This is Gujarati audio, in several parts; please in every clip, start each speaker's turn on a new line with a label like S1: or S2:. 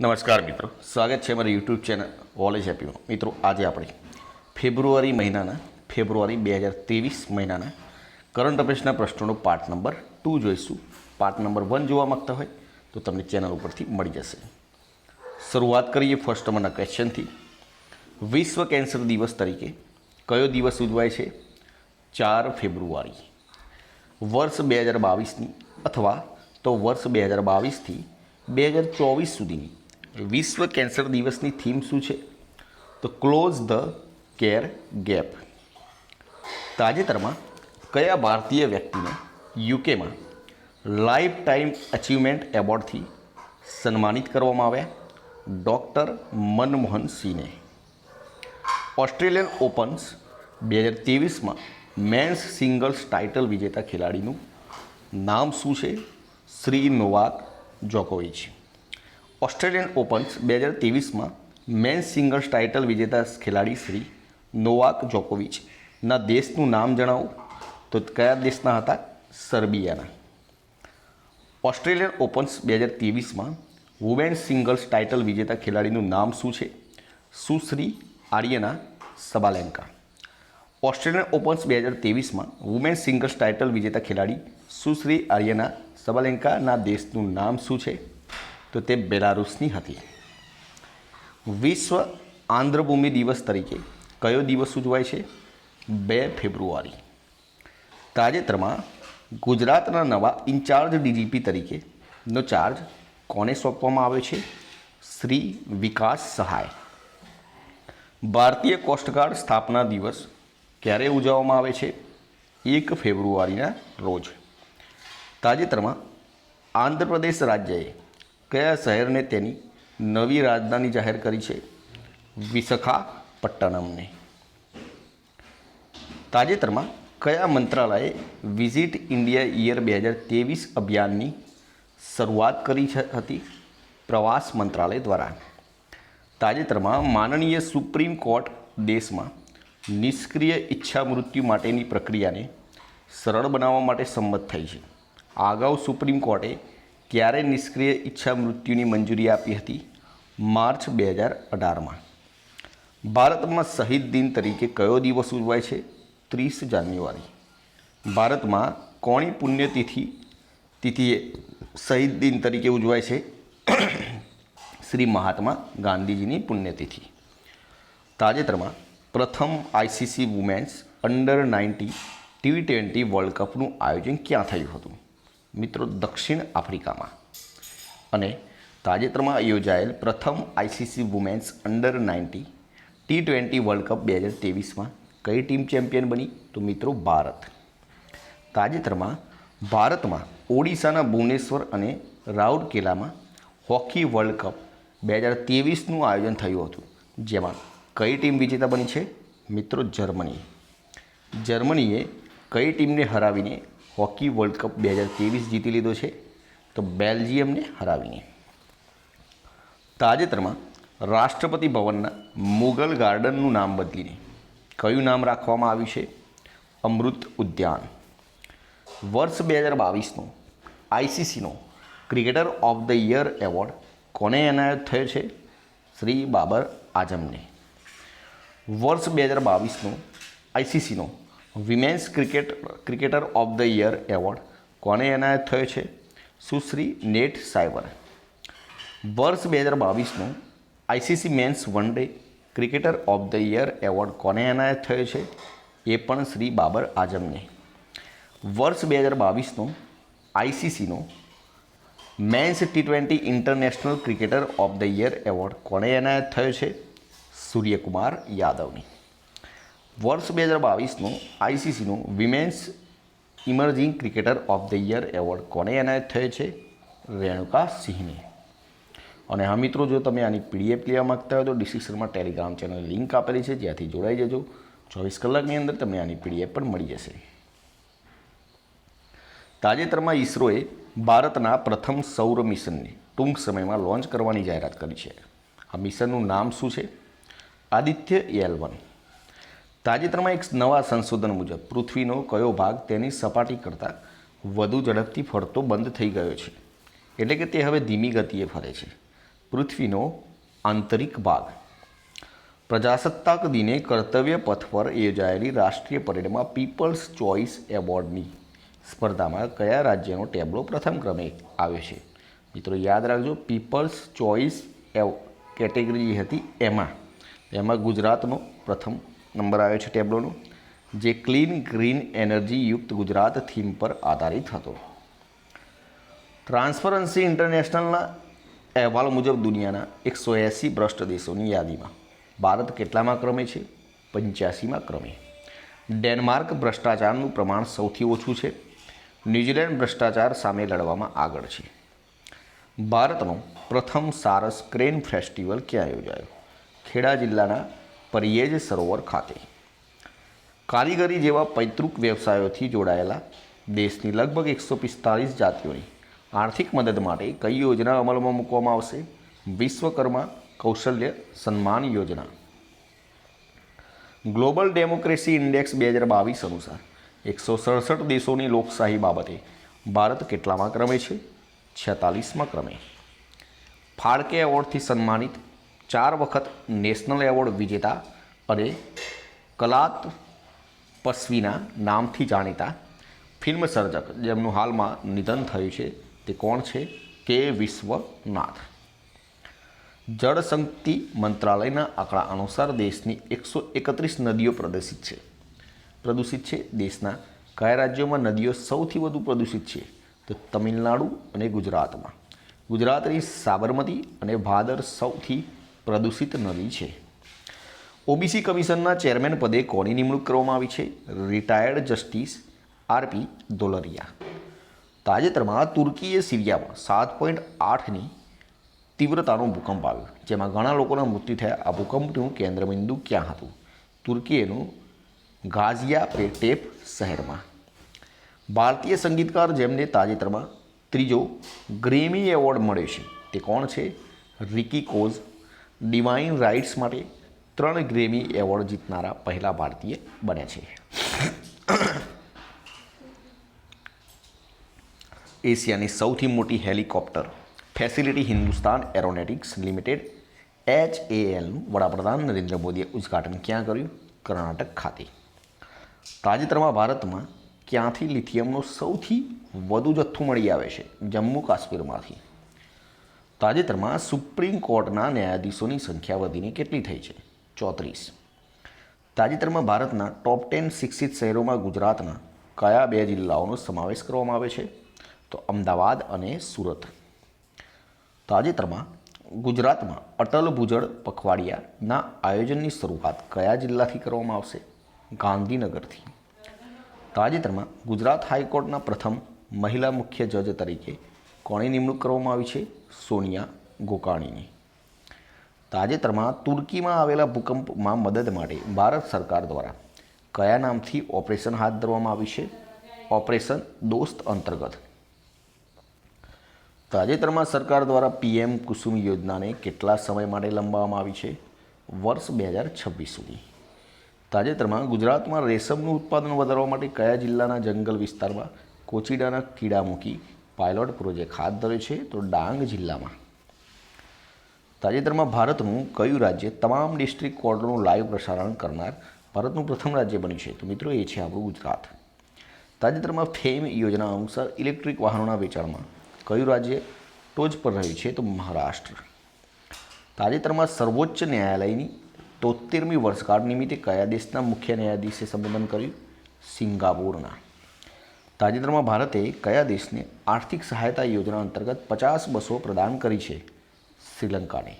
S1: નમસ્કાર, મિત્રો. સ્વાગત છે મારી યુટ્યુબ ચેનલ વોલેજ હેપીમાં મિત્રો, આજે આપણે ફેબ્રુઆરી મહિનાના, ફેબ્રુઆરી બે હજાર ત્રેવીસ મહિનાના કરંટ અફેર્સના પ્રશ્નોનો પાર્ટ નંબર ટુ જોઈશું. પાર્ટ નંબર વન જોવા માગતા હોય તો તમને ચેનલ ઉપરથી મળી જશે. શરૂઆત કરીએ ફર્સ્ટ નંબરના ક્વેશ્ચનથી વિશ્વ કેન્સર દિવસ તરીકે કયો દિવસ ઉજવાય છે? ચાર ફેબ્રુઆરી. વર્ષ બે હજાર બાવીસની અથવા તો વર્ષ બે હજાર બાવીસથી બે હજાર ચોવીસ સુધીની વિશ્વ કેન્સર દિવસની થીમ શું છે? તો ક્લોઝ ધ કેર ગેપ તાજેતરમાં કયા ભારતીય વ્યક્તિને યુકેમાં લાઈફ ટાઈમ અચીવમેન્ટ એવોર્ડથી સન્માનિત કરવામાં આવ્યા? ડૉક્ટર મનમોહન સિંહને. ઓસ્ટ્રેલિયન ઓપન્સ બે હજાર ત્રેવીસમાં મેન્સ સિંગલ્સ ટાઇટલ વિજેતા ખેલાડીનું નામ શું છે? શ્રી નોવાક જોકોવિચ. ઓસ્ટ્રેલિયન ઓપન્સ બે હજાર ત્રેવીસમાં મેન્સ સિંગલ્સ ટાઇટલ વિજેતા ખેલાડી શ્રી નોવાક જોકોવિચના દેશનું નામ જણાવો? તો કયા દેશના હતા? સર્બિયાના. ઓસ્ટ્રેલિયન ઓપન્સ બે હજાર ત્રેવીસમાં વુમેન્સ સિંગલ્સ ટાઇટલ વિજેતા ખેલાડીનું નામ શું છે? સુશ્રી આર્યના સબાલેન્કા. ઓસ્ટ્રેલિયન ઓપન્સ બે હજાર ત્રેવીસમાં વુમેન્સ સિંગલ્સ ટાઇટલ વિજેતા ખેલાડી સુશ્રી આર્યના સબાલેન્કાના દેશનું નામ શું છે? તો તે બેલારુસની હતી. વિશ્વ આંધ્રભૂમિ દિવસ તરીકે કયો દિવસ ઉજવાય છે? બે ફેબ્રુઆરી. તાજેતરમાં ગુજરાતના નવા ઇન્ચાર્જ ડીજીપી તરીકેનો ચાર્જ કોને સોંપવામાં આવ્યો છે? શ્રી વિકાસ સહાય. ભારતીય કોસ્ટગાર્ડ સ્થાપના દિવસ ક્યારે ઉજવવામાં આવે છે? એક ફેબ્રુઆરીના રોજ. તાજેતરમાં આંધ્રપ્રદેશ રાજ્યએ કયા શહેરને તેની નવી રાજધાની જાહેર કરી છે? વિશાખાપટ્ટનમને. તાજેતરમાં કયા મંત્રાલયે વિઝિટ ઇન્ડિયા ઇયર બે હજાર ત્રેવીસ અભિયાનની શરૂઆત કરી હતી? પ્રવાસ મંત્રાલય દ્વારા. તાજેતરમાં માનનીય સુપ્રીમ કોર્ટ દેશમાં નિષ્ક્રિય ઈચ્છા મૃત્યુ માટેની પ્રક્રિયાને સરળ બનાવવા માટે સંમત થઈ છે. અગાઉ સુપ્રીમ કોર્ટે ક્યારે નિષ્ક્રિય ઈચ્છા મૃત્યુની મંજૂરી આપી હતી? માર્ચ બે હજાર અઢારમાં. ભારતમાં શહીદ દિન તરીકે કયો દિવસ ઉજવાય છે? ત્રીસ જાન્યુઆરી. ભારતમાં કોણી પુણ્યતિથિ, તિથિએ શહીદ દિન તરીકે ઉજવાય છે? શ્રી મહાત્મા ગાંધીજીની પુણ્યતિથિ. તાજેતરમાં પ્રથમ ICC women's under ninety T twenty world કપનું આયોજન ક્યાં થયું હતું? મિત્રો, દક્ષિણ આફ્રિકામાં. અને તાજેતરમાં યોજાયેલ પ્રથમ ICC women's under ninety T twenty world cup બે હજાર ત્રેવીસમાં કઈ ટીમ ચેમ્પિયન બની? તો મિત્રો, ભારત. તાજેતરમાં ભારતમાં ઓડિશાના ભુવનેશ્વર અને રાઉરકેલામાં હોકી વર્લ્ડ કપ બે હજાર ત્રેવીસનું આયોજન થયું હતું, જેમાં કઈ ટીમ વિજેતા બની છે? મિત્રો જર્મની જર્મનીએ કઈ ટીમને હરાવીને હોકી વર્લ્ડ કપ બે હજાર ત્રેવીસ જીતી લીધો છે, તો બેલ્જિયમને હરાવીને તાજેતરમાં રાષ્ટ્રપતિ ભવનના મુગલ ગાર્ડનનું નામ બદલીને કયું નામ રાખવામાં આવ્યું છે? અમૃત ઉદ્યાન. વર્ષ બે હજાર બાવીસનો આઈસીસીનો cricketer of the year award કોને એનાયત થયો છે? શ્રી બાબર આઝમને. વર્ષ બે હજાર બાવીસનો આઈસીસીનો women's cricket cricketer of the year award કોને એનાયત થયો છે? સુશ્રી નેટ સાયબર વર્ષ બે હજાર બાવીસનો ICC men's one day cricketer of the year award કોને એનાયત થયો છે? એ પણ શ્રી બાબર આઝમને. વર્ષ બે હજાર બાવીસનો આઈસીસીનો men's T twenty international cricketer of the year award કોને એનાયત થયો છે? સૂર્યકુમાર યાદવની. વર્ષ બે હજાર બાવીસનું આઈસીસીનું women's emerging cricketer of the year award કોને એનાયત થયો છે? રેણુકા સિંહને. અને હા મિત્રો, જો તમે આની પીડીએફ લેવા માગતા હોય તો ડિસ્ક્રિપ્શનમાં ટેલિગ્રામ ચેનલ લિંક આપેલી છે, જ્યાંથી જોડાઈ જજો. ચોવીસ કલાકની અંદર તમને આની પીડીએફ પણ મળી જશે. તાજેતરમાં ઈસરોએ ભારતના પ્રથમ સૌર મિશનને ટૂંક સમયમાં લોન્ચ કરવાની જાહેરાત કરી છે. આ મિશનનું નામ શું છે? Aditya L one. તાજેતરમાં એક નવા સંશોધન મુજબ, પૃથ્વીનો કયો ભાગ તેની સપાટી કરતાં વધુ ઝડપથી ફરતો બંધ થઈ ગયો છે. એટલે કે તે હવે ધીમી ગતિએ ફરે છે. પૃથ્વીનો આંતરિક ભાગ. પ્રજાસત્તાક દિને કર્તવ્ય પથ પર યોજાયેલી રાષ્ટ્રીય પરેડમાં પીપલ્સ ચોઇસ એવોર્ડની સ્પર્ધામાં કયા રાજ્યનો ટેબલો પ્રથમ ક્રમે આવ્યો છે? મિત્રો, યાદ રાખજો, પીપલ્સ ચોઇસ એવ, કેટેગરી હતી એમાં. એમાં ગુજરાતનો પ્રથમ નંબર આવ્યો છે ટેબ્લોનો, જે ક્લીન ગ્રીન એનર્જી યુક્ત ગુજરાત થીમ પર આધારિત હતો. ટ્રાન્સપરન્સી ઇન્ટરનેશનલના અહેવાલ મુજબ દુનિયાના એકસો એંસી ભ્રષ્ટ દેશોની યાદીમાં ભારત કેટલામાં ક્રમે છે? પંચ્યાસીમાં ક્રમે. ડેનમાર્ક ભ્રષ્ટાચારનું પ્રમાણ સૌથી ઓછું છે. ન્યૂઝીલેન્ડ ભ્રષ્ટાચાર સામે લડવામાં આગળ છે. ભારતનો પ્રથમ સારસ ક્રેન ફેસ્ટિવલ ક્યાં યોજાયો? ખેડા જિલ્લાના પરિયેજ સરોવર ખાતે. કારીગરી જેવા પૈતૃક વ્યવસાયોથી જોડાયેલા દેશની લગભગ એકસો પિસ્તાલીસ જાતિઓની આર્થિક મદદ માટે કઈ યોજના અમલમાં મૂકવામાં આવશે? વિશ્વકર્મા કૌશલ્ય સન્માન યોજના. ગ્લોબલ ડેમોક્રેસી ઇન્ડેક્સ બે હજાર બાવીસ અનુસાર એકસો સડસઠ દેશોની લોકશાહી બાબતે ભારત કેટલામાં ક્રમે છે? છેતાલીસમાં ક્રમે. ફાળકે એવોર્ડથી સન્માનિત ચાર વખત નેશનલ એવોર્ડ વિજેતા અને કલાત પસ્વીના નામથી જાણીતા ફિલ્મ સર્જક, જેમનું હાલમાં નિધન થયું છે, તે કોણ છે? કે વિશ્વનાથ. જળશક્તિ મંત્રાલયના આંકડા અનુસાર દેશની એકસો એકત્રીસ નદીઓ પ્રદૂષિત છે. પ્રદૂષિત છે દેશના કયા રાજ્યોમાં નદીઓ સૌથી વધુ પ્રદૂષિત છે? તો તમિલનાડુ અને ગુજરાતમાં. ગુજરાતની સાબરમતી અને ભાદર સૌથી પ્રદૂષિત નદી છે. ઓબીસી કમિશનના ચેરમેન પદે કોની નિમણૂક કરવામાં આવી છે? Retired justice RP Dholaria. તાજેતરમાં તુર્કીએ સિરિયામાં સાત પોઈન્ટ આઠની તીવ્રતાનો ભૂકંપ આવ્યો, જેમાં ઘણા લોકોના મૃત્યુ થયા. આ ભૂકંપનું કેન્દ્રબિંદુ ક્યાં હતું? તુર્કીએનું ગાઝિયા પેટેપ શહેરમાં. ભારતીય સંગીતકાર જેમને તાજેતરમાં ત્રીજો ગ્રેમી એવોર્ડ મળ્યો છે, તે કોણ છે? રિકી કોઝ ડિવાઇન રાઇટ્સ માટે ત્રણ ગ્રેમી એવોર્ડ જીતનારા પહેલા ભારતીય બન્યા છે. એશિયાની સૌથી મોટી helicopter facility Hindustan aeronautics limited H એલનું વડાપ્રધાન નરેન્દ્ર મોદીએ ઉદ્ઘાટન ક્યાં કર્યું? કર્ણાટક ખાતે. તાજેતરમાં ભારતમાં ક્યાંથી લિથિયમનો સૌથી વધુ જથ્થો મળી આવે છે? જમ્મુ કાશ્મીરમાંથી. તાજેતરમાં સુપ્રીમ કોર્ટના ન્યાયાધીશોની સંખ્યા વધીને કેટલી થઈ છે? ચોત્રીસ. તાજેતરમાં ભારતના ટોપ ટેન શિક્ષિત શહેરોમાં ગુજરાતના કયા બે જિલ્લાઓનો સમાવેશ કરવામાં આવે છે? તો અમદાવાદ અને સુરત. તાજેતરમાં ગુજરાતમાં અટલ ભૂજળ પખવાડિયાના આયોજનની શરૂઆત કયા જિલ્લાથી કરવામાં આવશે? ગાંધીનગરથી. તાજેતરમાં ગુજરાત હાઈકોર્ટના પ્રથમ મહિલા મુખ્ય જજ તરીકે કોની નિમણૂક કરવામાં આવી છે? સોનિયા ગોકાણીની. તાજેતરમાં તુર્કીમાં આવેલા ભૂકંપમાં મદદ માટે ભારત સરકાર દ્વારા કયા નામથી ઓપરેશન હાથ ધરવામાં આવ્યું છે? ઓપરેશન દોસ્ત અંતર્ગત. તાજેતરમાં સરકાર દ્વારા પીએમ કુસુમ યોજનાને કેટલા સમય માટે લંબાવવામાં આવી છે? વર્ષ બે હજાર છવ્વીસ સુધી. તાજેતરમાં ગુજરાતમાં રેશમનું ઉત્પાદન વધારવા માટે કયા જિલ્લાના જંગલ વિસ્તારમાં? કોચીડાના કીડા મૂકી પાયલોટ પ્રોજેક્ટ હાથ ધર્યો છે તો ડાંગ જિલ્લામાં. તાજેતરમાં ભારતનું કયું રાજ્ય તમામ ડિસ્ટ્રિક્ટ કોર્ટનું લાઈવ પ્રસારણ કરનાર ભારતનું પ્રથમ રાજ્ય બન્યું છે? તો મિત્રો, એ છે આપણું ગુજરાત. તાજેતરમાં ફેમ યોજના અનુસાર ઇલેક્ટ્રિક વાહનોના વેચાણમાં કયું રાજ્ય ટોચ પર રહ્યું છે? તો મહારાષ્ટ્ર. તાજેતરમાં સર્વોચ્ચ ન્યાયાલયની તોતેરમી વર્ષગાંઠ નિમિત્તે કયા દેશના મુખ્ય ન્યાયાધીશે સંબોધન કર્યું? સિંગાપુરના. તાજેતરમાં ભારતે કયા દેશને આર્થિક સહાયતા યોજના અંતર્ગત પચાસ બસો પ્રદાન કરી છે? શ્રીલંકાને.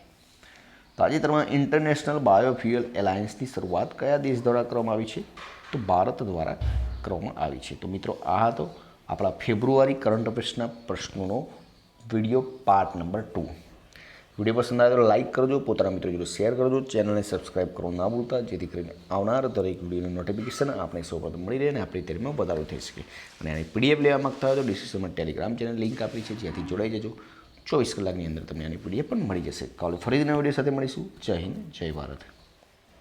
S1: તાજેતરમાં ઇન્ટરનેશનલ બાયોફ્યુઅલ એલાયન્સની શરૂઆત કયા દેશ દ્વારા કરવામાં આવી છે? તો ભારત દ્વારા કરવામાં આવી છે. તો મિત્રો, આ હતો આપણા ફેબ્રુઆરી કરંટ અફેર્સના પ્રશ્નોનો video part number two. Video પસંદ આવે તો લાઇક કરજો. પોતાના મિત્રો જોડે શેર કરજો. ચેનલને સબસ્ક્રાઇબ કરવું ના ભૂલતા, જેથી કરીને આવનાર દરેક વિડીયોની નોટિફિકેશન આપણે સૌપ્રથમ મળી રહે અને આપણી તૈયારીમાં વધારો થઈ શકે. અને આની પીડીએફ લેવા માગતા હોય તો ડિસ્ક્રિપ્શનમાં ટેલિગ્રામ ચેનલ લિંક આપી છે. જ્યાંથી જોડાઈ જજો. ચોવીસ કલાકની અંદર તમને આની પીડીએફ પણ મળી જશે. કાલે ફરીથી સાથે મળીશું. જય હિન્દ, જય ભારત.